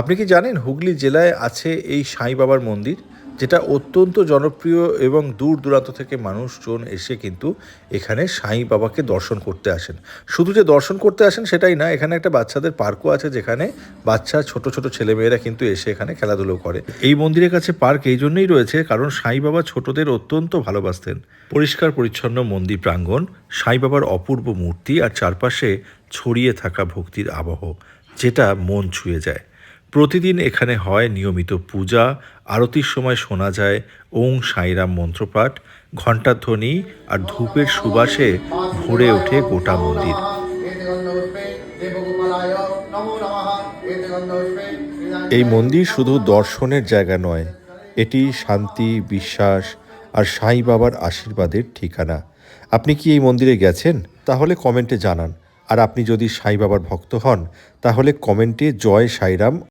আপনি কি জানেন হুগলি জেলায় আছে এই সাঁই বাবার মন্দির? যেটা অত্যন্ত জনপ্রিয় এবং দূর দূরান্ত থেকে মানুষজন এসে কিন্তু এখানে সাঁই বাবাকে দর্শন করতে আসেন। শুধু যে দর্শন করতে আসেন সেটাই না, এখানে একটা বাচ্চাদের পার্কও আছে যেখানে বাচ্চা, ছোট ছোট ছেলেমেয়েরা কিন্তু এসে এখানে খেলাধুলো করে। এই মন্দিরের কাছে পার্ক এই জন্যই রয়েছে কারণ সাঁই বাবা ছোটদের অত্যন্ত ভালোবাসতেন। পরিষ্কার, পরিচ্ছন্ন মন্দির প্রাঙ্গণ, সাঁই বাবার অপূর্ব মূর্তি আর চারপাশে ছড়িয়ে থাকা ভক্তির আবহ, যেটা মন ছুঁয়ে যায়। প্রতিদিন এখানে হয় নিয়মিত পূজা, আরতির সময় শোনা যায় ওং সাইরাম মন্ত্রপাঠ ঘণ্টার ধ্বনি আর ধূপের সুবাসে ভরে ওঠে গোটা মন্দির। এই মন্দির শুধু দর্শনের জায়গা নয়, এটি শান্তি, বিশ্বাস আর সাই বাবার আশীর্বাদের ঠিকানা। আপনি কি এই মন্দিরে গেছেন? তাহলে কমেন্টে জানান। আর আপনি যদি সাই বাবার ভক্ত হন, তাহলে কমেন্টে জয় সাইরাম